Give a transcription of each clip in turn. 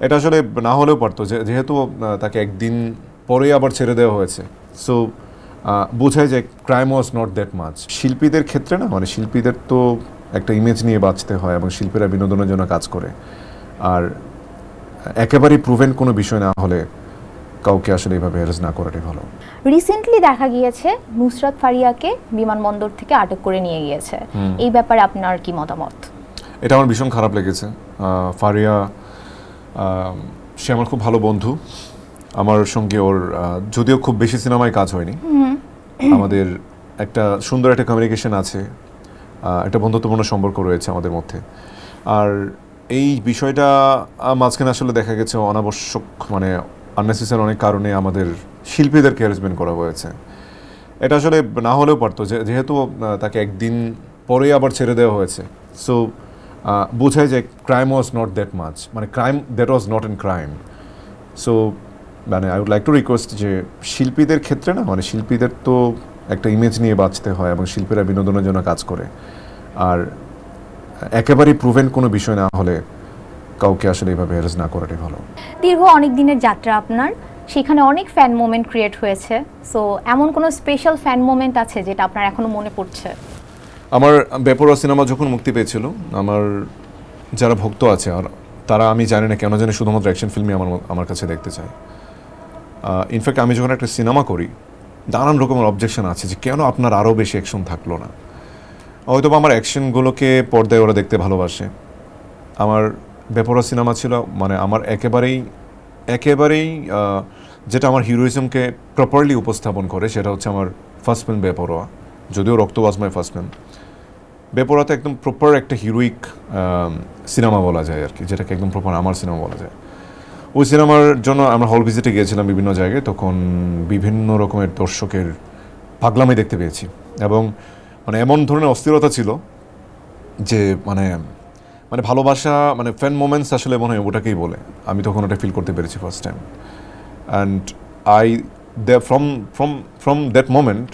এটা আসলে না হলেও পারতো যে- যেহেতু তাকে একদিন পরেই আবার ছেড়ে দেওয়া হয়েছে। সো বোঝায় যে crime was not that much শিল্পীদের ক্ষেত্রে না মানে শিল্পীদের তো একটা ইমেজ নিয়ে বাঁচতে হয় এবং শিল্পীরা বিনোদনের জন্য কাজ করে। আর একেবারেই প্রুভেন কোনো বিষয় না হলে কাউকে আসলে এইভাবে হ্যারাস না করাটাই ভালো। রিসেন্টলি দেখা গিয়েছে নুসরাত ফারিয়াকে বিমানবন্দর থেকে আটক করে নিয়ে গিয়েছে। এই ব্যাপারে আপনার কি মতামত? এটা আমার ভীষণ খারাপ লেগেছে। ফারিয়া সে আমার খুব ভালো বন্ধু। আমার সঙ্গে ওর যদিও খুব বেশি সিনেমায় কাজ হয়নি। আমাদের একটা সুন্দর একটা কমিউনিকেশন আছে একটা বন্ধুত্বপূর্ণ সম্পর্ক রয়েছে আমাদের মধ্যে। আর এই বিষয়টা মাঝখানে আসলে দেখা গেছে অনাবশ্যক মানে আননেসেসারি অনেক কারণে আমাদের শিল্পীদেরকে হ্যারাসমেন্ট করা হয়েছে। এটা আসলে না হলেও পারতো যে- যেহেতু তাকে একদিন পরেই আবার ছেড়ে দেওয়া হয়েছে। সো বোঝায় যে crime was not that much মানে crime that was not an crime so মানে I would like to request যে শিল্পীদের ক্ষেত্রে না মানে শিল্পীদের তো একটা ইমেজ নিয়ে বাঁচতে হয় এবং শিল্পীরা বিনোদনের জন্য কাজ করে। আর একেবারেই প্রুভেন কোনো বিষয় না হলে কাউকে আসলে এইভাবে হ্যারাস না করাটাই ভালো। দীর্ঘ অনেক দিনের যাত্রা আপনার, সেখানে অনেক ফ্যান মোমেন্ট ক্রিয়েট হয়েছে। সো এমন কোনো স্পেশাল ফ্যান মোমেন্ট আছে যেটা আপনার এখনও মনে পড়ছে? আমার বেপরোয়া সিনেমা যখন মুক্তি পেয়েছিল, আমার যারা ভক্ত আছে, আর তারা আমি জানি না কেন জানি শুধুমাত্র অ্যাকশন ফিল্মই আমার আমার কাছে দেখতে চায়। ইনফ্যাক্ট আমি যখন একটা সিনেমা করি, নানান রকমের অবজেকশন আছে যে কেন আপনার আরও বেশি অ্যাকশন থাকল না? হয়তোবা আমার অ্যাকশনগুলোকে পর্দায় ওরা দেখতে ভালোবাসে। আমার বেপরোয়া সিনেমা ছিল মানে আমার একেবারেই একেবারেই যেটা আমার হিরোইজমকে প্রপারলি উপস্থাপন করে, সেটা হচ্ছে আমার ফার্স্ট ফিল্ম বেপরোয়া। যদিও রক্ত ওয়াজ ফার্স্ট ফিল্ম। বেপরোয়াতে একদম প্রপার একটা হিরোইক সিনেমা বলা যায় আর কি, যেটাকে একদম প্রপার আমার সিনেমা বলা যায়। ওই সিনেমার জন্য আমরা হল ভিজিটে গিয়েছিলাম বিভিন্ন জায়গায়, তখন বিভিন্ন রকমের দর্শকের পাগলামি দেখতে পেয়েছি। এবং মানে এমন ধরনের অস্থিরতা ছিল যে মানে মানে ভালোবাসা মানে ফ্যান মোমেন্টস আসলে মনে হয় ওটাকেই বলে। আমি তখন ওটা ফিল করতে পেরেছি first time and I they from from from that moment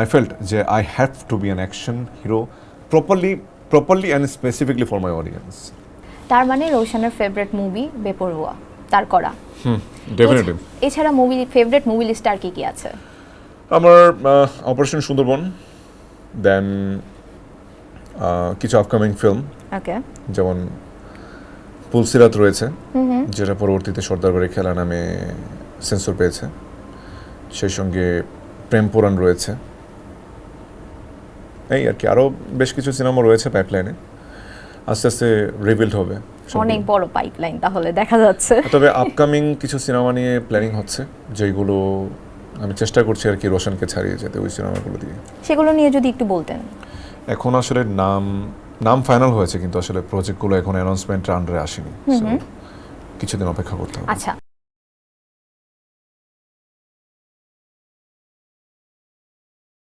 I felt যে I have to be an action hero properly properly and specifically for my audience তার মানে রোশনের ফেভারিট মুভি বেপরুয়া তার করা। হুম ডেফিনেটলি এছাড়া movie favourite movie list আর কি কি আছে? আমার অপারেশন সুন্দরবন দেন কিছু আপকামিং ফিল্ম ওকে। যেমন পুলসিরাত রয়েছে যেটা পরবর্তীতে সর্দারবাড়ি খেলা নামে সেন্সর পেয়েছে। সেই সঙ্গে প্রেম পুরাণ রয়েছে। এই আর কি আরও বেশ কিছু সিনেমা রয়েছে পাইপলাইনে আস্তে আস্তে রিভিল্ড হবে অনেক বড় পাইপলাইন তাহলে দেখা যাচ্ছে। তবে আপকামিং কিছু সিনেমা নিয়ে প্ল্যানিং হচ্ছে যেগুলো আমি চেষ্টা করছি আর কি রোশনকে ছাড়িয়ে যেতে ওই সিনেমাগুলো দিয়ে। সেগুলো নিয়ে যদি একটু বলতেন। এখন আসলে নাম নাম ফাইনাল হয়েছে কিন্তু আসলে প্রজেক্টগুলো এখন অ্যানাউন্সমেন্টের আন্ডারে আসেনি। কিছুদিন অপেক্ষা করতে হবে। আচ্ছা।